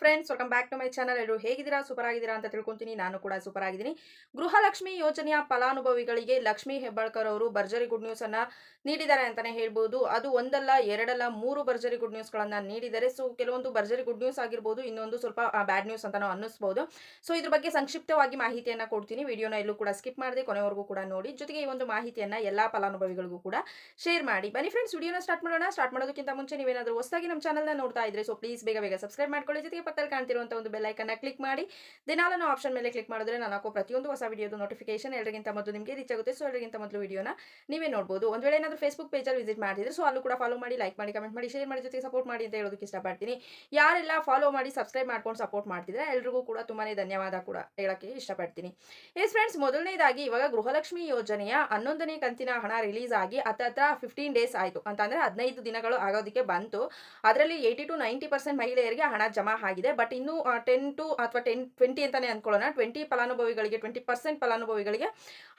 Friends welcome back to my channel ಎಲ್ಲರೂ ಹೇಗಿದ್ದೀರಾ? Super ಆಗಿದ್ದೀರಾ ಅಂತ ತಿಳ್ಕೊಂತೀನಿ. ನಾನು ಕೂಡ ಸೂಪರ್ ಆಗಿದ್ದೀನಿ ಗೃಹಲಕ್ಷ್ಮಿ ಯೋಜನೆಯ ಫಲಾನುಭವಿಗಳಿಗೆ ಲಕ್ಷ್ಮಿ ಹೆಬ್ಬಾಳ್ಕರ್ ಅವರು ಭರ್ಜರಿ ಗುಡ್ ನ್ಯೂಸ್ ಅನ್ನ ನೀಡಿದ್ದಾರೆ ಅಂತಾನೆ ಹೇಳ್ಬೋದು. ಅದು ಒಂದಲ್ಲ, ಎರಡಲ್ಲ, ಮೂರು ಭರ್ಜರಿ ಗುಡ್ ನ್ಯೂಸ್ಗಳನ್ನ ನೀಡಿದ್ದಾರೆ. ಸೊ ಕೆಲವೊಂದು ಭರ್ಜರಿ ಗುಡ್ ನ್ಯೂಸ್ ಆಗಿರ್ಬೋದು, ಇನ್ನೊಂದು ಸ್ವಲ್ಪ ಬ್ಯಾಡ್ ನ್ಯೂಸ್ ಅಂತ ನಾವು ಅನ್ನಿಸ್ಬೋದು. ಸೊ ಇದ್ರ ಬಗ್ಗೆ ಸಂಕ್ಷಿಪ್ತವಾಗಿ ಮಾಹಿತಿಯನ್ನ ಕೊಡ್ತೀನಿ. ವಿಡಿಯೋನ ಎಲ್ಲೂ ಕೂಡ ಸ್ಕಿಪ್ ಮಾಡದೆ ಕೊನೆವರೆಗೂ ಕೂಡ ನೋಡಿ. ಜೊತೆಗೆ ಈ ಒಂದು ಮಾಹಿತಿಯನ್ನ ಎಲ್ಲಾ ಫಲಾನುಭವಿಗಳಿಗೂ ಕೂಡ ಶೇರ್ ಮಾಡಿ. ಬನ್ನಿ ಫ್ರೆಂಡ್ಸ್ ವಿಡಿಯೋನ ಸ್ಟಾರ್ಟ್ ಮಾಡೋಣ. ಸ್ಟಾರ್ಟ್ ಮಾಡೋದಕ್ಕಿಂತ ಮುಂಚೆ ನೀವೇನಾದರೂ ಹೊಸದಾಗಿ ನಮ್ಮ ಚಾನಲ್ನ ನೋಡ್ತಾ ಇದ್ರೆ ಸೊ ಪ್ಲೀಸ್ ಬೇಗ ಬೇಗ ಸಬ್ಸ್ಕ್ರೈಬ್ ಮಾಡ್ಕೊಳ್ಳಿ. ಜೊತೆಗೆ ಪಕ್ಕದಲ್ಲಿ ಕಾಣ್ತಿರುವಂಥ ಒಂದು ಬೆಲ್ ಐಕನ್ ಕ್ಲಿಕ್ ಮಾಡಿ. ದಿನಾಲ ಆಪ್ಷನ್ ಮೇಲೆ ಕ್ಲಿಕ್ ಮಾಡಿದ್ರೆ ನಾನು ಹಾಕೋ ಪ್ರತಿಯೊಂದು ಹೊಸ ವಿಡಿಯೋದು ನೋಟಿಫಿಕೇಶನ್ ಎಲ್ಲರಿಗಿಂತ ಮೊದಲು ನಿಮಗೆ ರೀಚ್ ಆಗುತ್ತೆ. ಸೊ ಎಲ್ಲರಿಗಿಂತ ಮೊದಲು ವಿಡಿಯೋನ ನೀವೇ ನೋಡ್ಬೋದು. ಒಂದ್ ವೇಳೆ ಏನಾದರೂ ಫೇಸ್ಬುಕ್ ಪೇಜಲ್ಲಿ ವಿಸಿಟ್ ಮಾಡಿದ್ರೆ ಸೊ ಅಲ್ಲೂ ಕೂಡ ಫಾಲೋ ಮಾಡಿ ಲೈಕ್ ಮಾಡಿ ಕಮೆಂಟ್ ಮಾಡಿ ಶೇರ್ ಮಾಡಿ ಜೊತೆಗೆ ಸಪೋರ್ಟ್ ಮಾಡಿ ಅಂತ ಹೇಳೋದಕ್ಕೆ ಇಷ್ಟಪಡ್ತೀನಿ. ಯಾರೆಲ್ಲ ಫಾಲೋ ಮಾಡಿ ಸಬ್ಸ್ಕ್ರೈಬ್ ಮಾಡ್ಕೊಂಡು ಸಪೋರ್ಟ್ ಮಾಡ್ತಿದ್ರೆ ಎಲ್ರಿಗೂ ಕೂಡ ತುಂಬಾನೇ ಧನ್ಯವಾದ ಕೂಡ ಹೇಳಕ್ಕೆ ಇಷ್ಟಪಡ್ತೀನಿ. ಎಸ್ ಫ್ರೆಂಡ್ಸ್ ಮೊದಲನೇದಾಗಿ ಇವಾಗ ಗೃಹಲಕ್ಷ್ಮಿ ಯೋಜನೆಯ ಹನ್ನೊಂದನೇ ಕಂತಿನ ಹಣ ರಿಲೀಸ್ ಆಗಿ ಹತ್ತತ್ರ ಫಿಫ್ಟೀನ್ ಡೇಸ್ ಆಯಿತು. ಅಂತಂದ್ರೆ ಹದಿನೈದು ದಿನಗಳು ಆಗೋದಕ್ಕೆ ಬಂತು. ಅದರಲ್ಲಿ ಏಯ್ಟಿ ಟು ನೈಂಟಿ ಪರ್ಸೆಂಟ್ ಮಹಿಳೆಯರಿಗೆ ಹಣ ಜಮಾ ಆಗಿದೆ. ಬಟ್ ಇನ್ನು ಟೆನ್ ಟು ಅಥವಾ ಟೆನ್ ಟ್ವೆಂಟಿ ಅಂತಾನೆ ಅನ್ಕೊಳ್ಳೋಣ. ಟ್ವೆಂಟಿ ಫಲಾನುಭವಿಗಳಿಗೆ ಟ್ವೆಂಟಿ ಪರ್ಸೆಂಟ್ ಫಲಾನುಭವಿಗಳಿಗೆ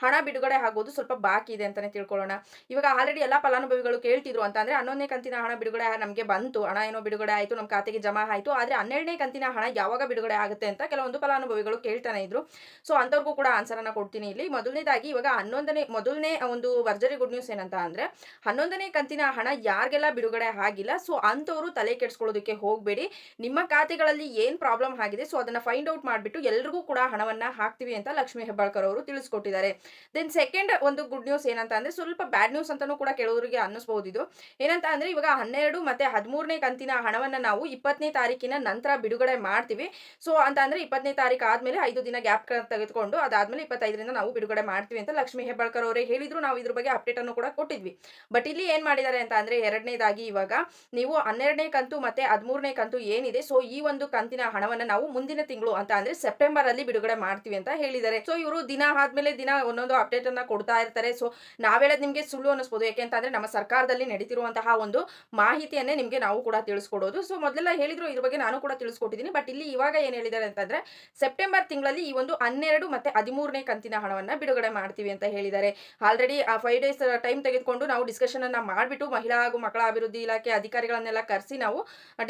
ಹಣ ಬಿಡುಗಡೆ ಆಗೋದು ಸ್ವಲ್ಪ ಬಾಕಿ ಇದೆ ಅಂತಾನೆ ತಿಳ್ಕೊಳ್ಳೋಣ. ಇವಾಗ ಆಲ್ರೆಡಿ ಎಲ್ಲ ಫಲಾನುಭವಿಗಳು ಕೇಳ್ತಿದ್ರು ಅಂತ ಅಂದ್ರೆ ಹನ್ನೊಂದನೇ ಕಂತಿನ ಹಣ ಬಿಡುಗಡೆ ನಮಗೆ ಬಂತು. ಹಣ ಏನೋ ಬಿಡುಗಡೆ ಆಯಿತು ನಮ್ಮ ಖಾತೆಗೆ ಜಮಾ ಆಯಿತು. ಆದರೆ ಹನ್ನೆರಡನೇ ಕಂತಿನ ಹಣ ಯಾವಾಗ ಬಿಡುಗಡೆ ಆಗುತ್ತೆ ಅಂತ ಕೆಲವೊಂದು ಫಲಾನುಭವಿಗಳು ಕೇಳ್ತಾನೆ ಇದ್ರು. ಸೊ ಅಂಥವ್ರಿಗೂ ಕೂಡ ಆನ್ಸರ್ ಅನ್ನ ಕೊಡ್ತೀನಿ ಇಲ್ಲಿ. ಮೊದಲನೇದಾಗಿ ಇವಾಗ ಹನ್ನೊಂದನೇ, ಮೊದಲನೇ ಒಂದು ವರ್ಜರಿ ಗುಡ್ ನ್ಯೂಸ್ ಏನಂತ ಅಂದ್ರೆ ಹನ್ನೊಂದನೇ ಕಂತಿನ ಹಣ ಯಾರಿಗೆಲ್ಲ ಬಿಡುಗಡೆ ಆಗಿಲ್ಲ. ಸೊ ಅಂಥವ್ರು ತಲೆ ಕೆಡಿಸ್ಕೊಳ್ಳೋದಕ್ಕೆ ಹೋಗಬೇಡಿ. ನಿಮ್ಮ ಖಾತೆಗಳಲ್ಲಿ ಏನು ಪ್ರಾಬ್ಲಮ್ ಆಗಿದೆ? ಸೊ ಅದನ್ನ ಫೈಂಡ್ ಔಟ್ ಮಾಡಿಬಿಟ್ಟು ಎಲ್ರಿಗೂ ಕೂಡ ಹಣವನ್ನ ಹಾಕ್ತೀವಿ ಅಂತ ಲಕ್ಷ್ಮೀ ಹೆಬ್ಬಾಳ್ಕರ್ ಅವರು ತಿಳಿಸ್ಕೊಟ್ಟಿದ್ದಾರೆ. ದೆನ್ ಸೆಕೆಂಡ್ ಒಂದು ಗುಡ್ ನ್ಯೂಸ್ ಏನಂತ ಅಂದ್ರೆ, ಸ್ವಲ್ಪ ಬ್ಯಾಡ್ ನ್ಯೂಸ್ ಅಂತಾನೂ ಕೂಡ ಕೆಲವರಿಗೆ ಅನ್ನಿಸ್ಬಹುದು ಇದು. ಏನಂತ ಅಂದ್ರೆ, ಇವಾಗ ಹನ್ನೆರಡು ಮತ್ತೆ ಹದಿಮೂರನೇ ಕಂತಿನ ಹಣವನ್ನ ನಾವು ಇಪ್ಪತ್ತನೇ ತಾರೀಕಿನ ನಂತರ ಬಿಡುಗಡೆ ಮಾಡ್ತೀವಿ. ಸೊ ಅಂತ ಅಂದ್ರೆ ಇಪ್ಪತ್ತನೇ ತಾರೀಕು ಆದ್ಮೇಲೆ ಐದು ದಿನ ಗ್ಯಾಪ್ ತೆಗೆದುಕೊಂಡು ಅದಾದ್ಮೇಲೆ ಇಪ್ಪತ್ತೈದರಿಂದ ನಾವು ಬಿಡುಗಡೆ ಮಾಡ್ತೀವಿ ಅಂತ ಲಕ್ಷ್ಮೀ ಹೆಬ್ಬಾಳ್ಕರ್ ಅವರೇ ಹೇಳಿದ್ರು. ನಾವು ಇದ್ರ ಬಗ್ಗೆ ಅಪ್ಡೇಟ್ ಅನ್ನು ಕೂಡ ಕೊಟ್ಟಿದ್ವಿ. ಬಟ್ ಇಲ್ಲಿ ಏನ್ ಮಾಡಿದ್ದಾರೆ ಅಂತ ಅಂದ್ರೆ, ಎರಡನೇದಾಗಿ ಇವಾಗ ನೀವು ಹನ್ನೆರಡನೇ ಕಂತು ಮತ್ತೆ ಹದಿಮೂರನೇ ಕಂತು ಏನಿದೆ? ಸೊ ಈ ಒಂದು ಕಂತಿನ ಹಣವನ್ನ ನಾವು ಮುಂದಿನ ತಿಂಗಳು ಅಂತ ಅಂದ್ರೆ ಸೆಪ್ಟೆಂಬರ್ ಅಲ್ಲಿ ಬಿಡುಗಡೆ ಮಾಡ್ತೀವಿ ಅಂತ ಹೇಳಿದ್ದಾರೆ. ಸೊ ಇವರು ದಿನ ಆದ್ಮೇಲೆ ದಿನ ಒಂದೊಂದು ಅಪ್ಡೇಟ್ ಅನ್ನ ಕೊಡ್ತಾ ಇರ್ತಾರೆ. ಸೊ ನಾವೇಳದ್ ನಿಮ್ಗೆ ಸುಳ್ಳು ಅನ್ನಿಸ್ಬೋದು. ಅಂದ್ರೆ ನಮ್ಮ ಸರ್ಕಾರದಲ್ಲಿ ನಡೀತಿರುವಂತಹ ಒಂದು ಮಾಹಿತಿಯನ್ನೇ ನಿಮ್ಗೆ ನಾವು ಕೂಡ ತಿಳಿಸ್ಕೊಡೋದು. ಸೊ ಮೊದಲೆಲ್ಲ ಹೇಳಿದ್ರು, ಇದ್ರ ಬಗ್ಗೆ ನಾನು ಕೂಡ ತಿಳಿಸ್ಕೊಟ್ಟಿದ್ದೀನಿ. ಬಟ್ ಇಲ್ಲಿ ಇವಾಗ ಏನ್ ಹೇಳಿದ್ದಾರೆ ಅಂತಂದ್ರೆ, ಸೆಪ್ಟೆಂಬರ್ ತಿಂಗಳಲ್ಲಿ ಈ ಒಂದು ಹನ್ನೆರಡು ಮತ್ತೆ ಹದಿಮೂರನೇ ಕಂತಿನ ಹಣವನ್ನ ಬಿಡುಗಡೆ ಮಾಡ್ತೀವಿ ಅಂತ ಹೇಳಿದ್ದಾರೆ. ಆಲ್ರೆಡಿ ಆ ಫೈವ್ ಡೇಸ್ ಟೈಮ್ ತೆಗೆದುಕೊಂಡು ನಾವು ಡಿಸ್ಕಷನ್ ಅನ್ನ ಮಾಡಿಬಿಟ್ಟು ಮಹಿಳಾ ಹಾಗೂ ಮಕ್ಕಳ ಅಭಿವೃದ್ಧಿ ಇಲಾಖೆ ಅಧಿಕಾರಿಗಳನ್ನೆಲ್ಲ ಕರೆಸಿ ನಾವು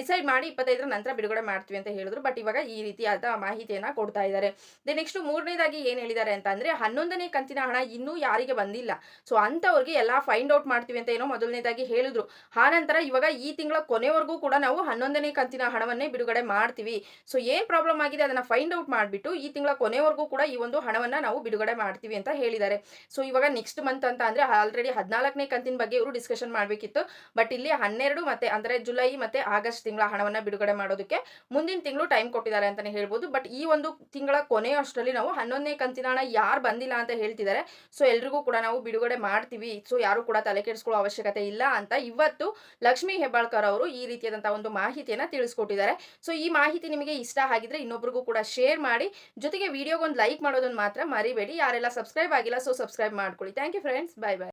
ಡಿಸೈಡ್ ಮಾಡಿ ಇಪ್ಪತ್ತೈದರ ನಂತರ ಬಿಡುಗಡೆ ಮಾಡ್ತೀವಿ ಅಂತ ಹೇಳಿದ್ರು. ಬಟ್ ಇವಾಗ ಈ ರೀತಿಯಾದ ಮಾಹಿತಿಯನ್ನ ಕೊಡ್ತಾ ಇದ್ದಾರೆ. ದೆ ನೆಕ್ಸ್ಟ್ ಮೂರನೇದಾಗಿ ಏನ್ ಹೇಳಿದ್ದಾರೆ ಅಂತ ಅಂದ್ರೆ ಹನ್ನೊಂದನೇ ಕಂತಿನ ಹಣ ಇನ್ನೂ ಯಾರಿಗೆ ಬಂದಿಲ್ಲ. ಸೊ ಅಂತವ್ರಿಗೆ ಎಲ್ಲ ಫೈಂಡ್ ಔಟ್ ಮಾಡ್ತೀವಿ ಅಂತ ಏನೋ ಮೊದಲನೇದಾಗಿ ಹೇಳಿದ್ರು. ಆ ನಂತರ ಇವಾಗ ಈ ತಿಂಗಳ ಕೊನೆವರೆಗೂ ಕೂಡ ನಾವು ಹನ್ನೊಂದನೇ ಕಂತಿನ ಹಣವನ್ನೇ ಬಿಡುಗಡೆ ಮಾಡ್ತೀವಿ. ಸೊ ಏನ್ ಪ್ರಾಬ್ಲಮ್ ಆಗಿದೆ ಅದನ್ನ ಫೈಂಡ್ ಔಟ್ ಮಾಡಿಬಿಟ್ಟು ಈ ತಿಂಗಳ ಕೊನೆವರೆಗೂ ಕೂಡ ಈ ಒಂದು ಹಣವನ್ನ ನಾವು ಬಿಡುಗಡೆ ಮಾಡ್ತೀವಿ ಅಂತ ಹೇಳಿದ್ದಾರೆ. ಸೊ ಇವಾಗ ನೆಕ್ಸ್ಟ್ ಮಂತ್ ಅಂತ ಅಂದ್ರೆ ಆಲ್ರೆಡಿ ಹದಿನಾಲ್ಕನೇ ಕಂತಿನ ಬಗ್ಗೆ ಇವರು ಡಿಸ್ಕಷನ್ ಮಾಡಬೇಕಿತ್ತು. ಬಟ್ ಇಲ್ಲಿ ಹನ್ನೆರಡು ಮತ್ತೆ ಅಂದ್ರೆ ಜುಲೈ ಮತ್ತೆ ಆಗಸ್ಟ್ ತಿಂಗಳ ಹಣವನ್ನ ಬಿಡುಗಡೆ ಮಾಡೋದಕ್ಕೆ ಮುಂದಿನ ತಿಂಗಳು ಟೈಮ್ ಕೊಟ್ಟಿದ್ದಾರೆ ಅಂತಾನೆ ಹೇಳ್ಬೋದು. ಬಟ್ ಈ ಒಂದು ತಿಂಗಳ ಕೊನೆಯ ಅಷ್ಟರಲ್ಲಿ ನಾವು ಹನ್ನೊಂದನೇ ಕಂತಿನ ಹಣ ಯಾರು ಬಂದಿಲ್ಲ ಅಂತ ಹೇಳ್ತಿದ್ದಾರೆ. ಸೊ ಎಲ್ರಿಗೂ ಕೂಡ ನಾವು ಬಿಡುಗಡೆ ಮಾಡ್ತೀವಿ. ಸೊ ಯಾರು ಕೂಡ ತಲೆ ಕೆಡಿಸ್ಕೊಳ್ಳೋ ಅವಶ್ಯಕತೆ ಇಲ್ಲ ಅಂತ ಇವತ್ತು ಲಕ್ಷ್ಮೀ ಹೆಬ್ಬಾಳ್ಕರ್ ಅವರು ಈ ರೀತಿಯಾದಂತಹ ಒಂದು ಮಾಹಿತಿಯನ್ನ ತಿಳಿಸ್ಕೊಟ್ಟಿದ್ದಾರೆ. ಸೊ ಈ ಮಾಹಿತಿ ನಿಮಗೆ ಇಷ್ಟ ಆಗಿದ್ರೆ ಇನ್ನೊಬ್ರಿಗೂ ಕೂಡ ಶೇರ್ ಮಾಡಿ. ಜೊತೆಗೆ ವಿಡಿಯೋಗೊಂದು ಲೈಕ್ ಮಾಡೋದನ್ನ ಮಾತ್ರ ಮರಿಬೇಡಿ. ಯಾರೆಲ್ಲ ಸಬ್ಸ್ಕ್ರೈಬ್ ಆಗಿಲ್ಲ ಸೊ ಸಬ್ಸ್ಕ್ರೈಬ್ ಮಾಡ್ಕೊಳ್ಳಿ. Thank you friends bye bye